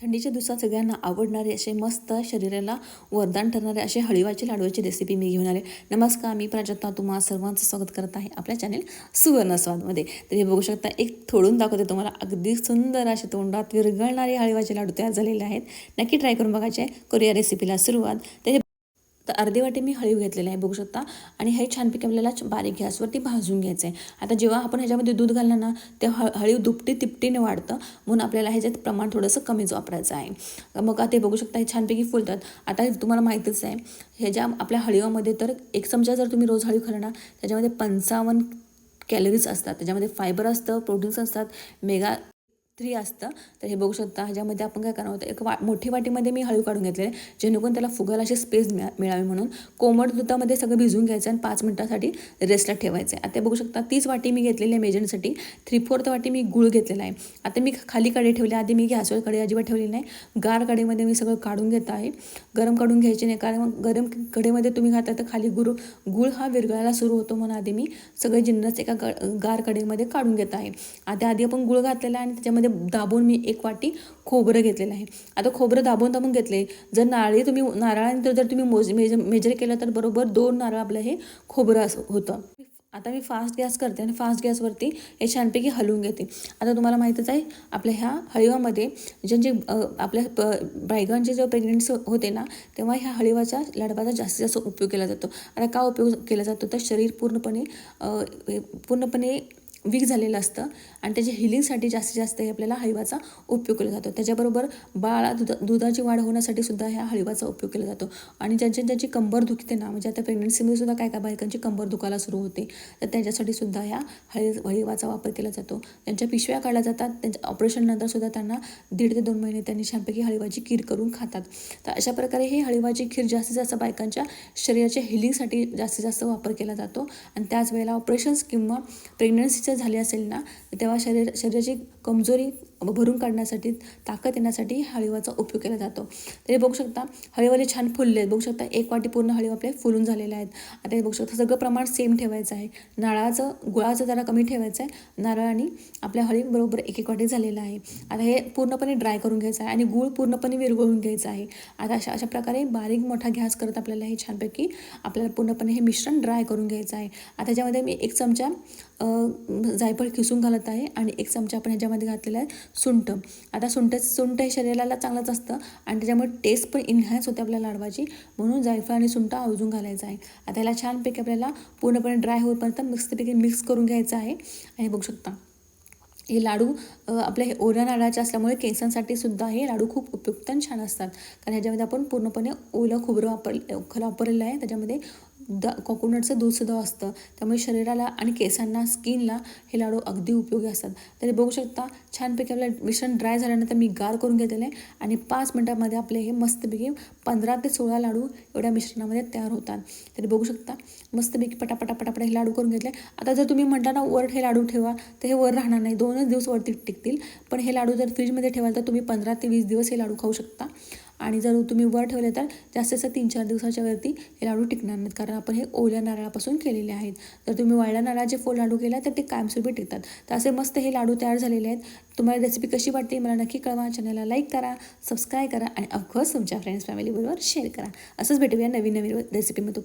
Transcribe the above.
थंडीच्या दिवसात सगळ्यांना आवडणारे असे मस्त शरीराला वरदान ठरणारे असे हळीवाचे लाडवाची रेसिपी मी घेऊन आले. नमस्कार मी प्राजक्ता तुम्हाला सर्वांचं स्वागत करत आहे आपल्या चॅनेल सुवर्ण स्वादमध्ये. तर हे बघू शकता एक थोडून दाखवते तुम्हाला. अगदी सुंदर असे तोंडात विरघळणारे हळीवाचे लाडू तयार झालेले आहेत. नक्की ट्राय करून बघायचे. करूया रेसिपीला सुरुवात. तर हे तर अर्धी वाटी मी हळीव घेतलेलं आहे बघू शकता. आणि हे छानपैकी आपल्याला बारीक गॅसवरती भाजून घ्यायचं आहे. आता जेव्हा आपण ह्याच्यामध्ये दूध घालणार ना ते हळ हळीव दुपटी तिपटीने वाढतं. म्हणून आपल्याला ह्याच्यात प्रमाण थोडंसं कमीच वापरायचं आहे. मग ते बघू शकता हे छानपैकी फुलतात. आता तुम्हाला माहितीच आहे ह्याच्या आपल्या हळीवामध्ये तर एक चमचा जर तुम्ही रोज हळीव खाणार ना त्याच्यामध्ये पंचावन्न कॅलरीज असतात. त्याच्यामध्ये फायबर असतं प्रोटीन्स असतात मेगा थ्री असतं तर हे बघू शकता. ह्याच्यामध्ये आपण काय करणार होतं एक वा मोठी वाटीमध्ये मी हळू काढून घेतलेले जेणेकरून त्याला फुगायला अशी स्पेस मिळा मिळावी म्हणून. कोमट दुधामध्ये सगळं भिजवून घ्यायचं आणि पाच मिनटासाठी रेस्टला ठेवायचं आहे. आता बघू शकता तीच वाटी मी घेतलेली आहे मेजरसाठी. थ्री फोर्थ वाटी मी गुळ घेतलेला आहे. आता मी खाली कडे ठेवली आधी मी गॅसवर कडे अजिबात ठेवली नाही. गार कडेमध्ये मी सगळं काढून घेत आहे. गरम काढून घ्यायचे नाही कारण मग गरम कडेमध्ये तुम्ही घातला तर खाली गुरु गुळ हा विरघळायला सुरू होतो म्हणून आधी मी सगळे जिन्नस एका गार कडेमध्ये काढून घेत आहे. आता आधी आपण गुळ घातलेला आहे आणि त्याच्यामध्ये दाबून मी एक वाटी खोबरं घेतलेलं आहे. आता खोबरं दाबून दाबून घेतले जर नारळी तुम्ही नारळानंतर जर तुम्ही मोज मेज मेजर केलं तर बरोबर दोन नारळ आपलं हे खोबरं असं होतं. आता मी फास्ट गॅस करते आणि फास्ट गॅसवरती हे छानपैकी हलवून घेते. आता तुम्हाला माहीतच आहे आपल्या ह्या हळीवामध्ये ज्यांचे आपल्या प बायकांचे जेव्हा प्रेग्नेंट्स होते ना तेव्हा ह्या हळीवाच्या लाडवाचा जास्तीत जास्त उपयोग केला जातो. आता का उपयोग केला जातो? तर शरीर पूर्णपणे पूर्णपणे वीक झालेलं असतं आणि त्याच्या हिलिंगसाठी जास्तीत जास्त हे आपल्याला हळीवाचा उपयोग केला जातो. त्याच्याबरोबर बाळा दुधा दुधाची वाढ होण्यासाठी सुद्धा ह्या हळीवाचा उपयोग केला जातो. आणि ज्यांच्या ज्यांची कंबर दुखते ना म्हणजे आता प्रेग्नन्सीमध्ये सुद्धा काय काय बायकांची कंबर दुखायला सुरू होते तर त्याच्यासाठी सुद्धा ह्या हळी हळीवाचा वापर केला जातो. त्यांच्या पिशव्या काढल्या जातात त्यांच्या ऑपरेशननंतर सुद्धा त्यांना दीड ते दोन महिने त्यांनी छानपैकी हळीवाची खीर करून खातात. तर अशा प्रकारे हे हळीवाची खीर जास्तीत जास्त बायकांच्या शरीराच्या हिलिंगसाठी जास्तीत जास्त वापर केला जातो. आणि त्याच वेळेला ऑपरेशन्स किंवा प्रेग्नन्सीच्या झाली असेल ना तेव्हा शरीर शरीराची कमजोरी भरून काढण्यासाठी ताकद येण्यासाठी हळीवाचा उपयोग केला जातो. तरी बघू शकता हळीवाले छान फुलले आहेत. बघू शकता एक वाटी पूर्ण हळीव आपले फुलून झालेले आहेत. आता हे बघू शकता सगळं प्रमाण सेम ठेवायचं आहे. नारळाचं गुळाचं जरा कमी ठेवायचं आहे. नारळ आणि आपल्या हळी बरोबर एक एक वाटी झालेलं आहे. आता हे पूर्णपणे ड्राय करून घ्यायचं आहे आणि गूळ पूर्णपणे विरघळून घ्यायचं आहे. आता अशा अशा प्रकारे बारीक मोठा गॅस करत आपल्याला हे छानपैकी आपल्याला पूर्णपणे हे मिश्रण ड्राय करून घ्यायचं आहे. आता त्याच्यामध्ये मी एक चमचा जायफळ खिसून घालत आहे आणि एक चमचा आपण त्याच्यामध्ये घातलेला आहे सुंठ. आता सुंठ सुंठ हे शरीराला चांगलंच असतं आणि त्याच्यामुळे टेस्ट पण इन्हॅन्स होते आपल्या लाडवाची. म्हणून जायफळ आणि सुंठ आवजून घालायचं आहे. आता याला छानपैकी आपल्याला पूर्णपणे ड्राय होईपर्यंत मिक्सपैकी मिक्स करून घ्यायचं आहे. आणि बघू शकता हे लाडू आपल्या हे ओल्या नारळाचे असल्यामुळे केसांसाठी सुद्धा हे लाडू खूप उपयुक्त आणि छान असतात. कारण ह्याच्यामध्ये आपण पूर्णपणे ओलं खोबरं वापर वापरलेलं आहे. त्याच्यामध्ये द कोकोनटचं दूधसुद्धा असतं. त्यामुळे शरीराला आणि केसांना स्किनला हे लाडू अगदी उपयोगी असतात. तरी बघू शकता छानपैकी आपलं मिश्रण ड्राय झाल्यानंतर मी गार करून घेतलेलं आहे आणि पाच मिनटामध्ये आपले हे मस्तपैकी पंधरा ते सोळा लाडू एवढ्या मिश्रणामध्ये तयार होतात. तरी बघू शकता मस्तपैकी पटापटा पटापटा हे लाडू करून घेतले. आता जर तुम्ही म्हणता ना वर हे लाडू ठेवा तर हे वर राहणार नाही. दोनच दिवस वरती टिकतील. पण हे लाडू जर फ्रीजमध्ये ठेवाल तर तुम्ही पंधरा ते वीस दिवस हे लाडू खाऊ शकता. आणि जर तुम्ही वर ठेवले तर जास्त जास्त तीन चार दिवसाच्या वरती हे लाडू टिकणार नाहीत. कारण आपण हे ओल्या नारळापासून केलेले आहेत. जर तुम्ही वाळल्या नारळाचे फो लाडू केला तर ते कायमस्वरूपी टिकतात. तर असे मस्त हे लाडू तयार झालेले आहेत. तुम्हाला रेसिपी कशी वाटते मला नक्की कळवा. चॅनलला लाईक करा सबस्क्राईब करा आणि ऑफकोर्स तुमच्या फ्रेंड्स फॅमिलीबरोबर शेअर करा. असंच भेटूया नवीन नवीन रेसिपीमध्ये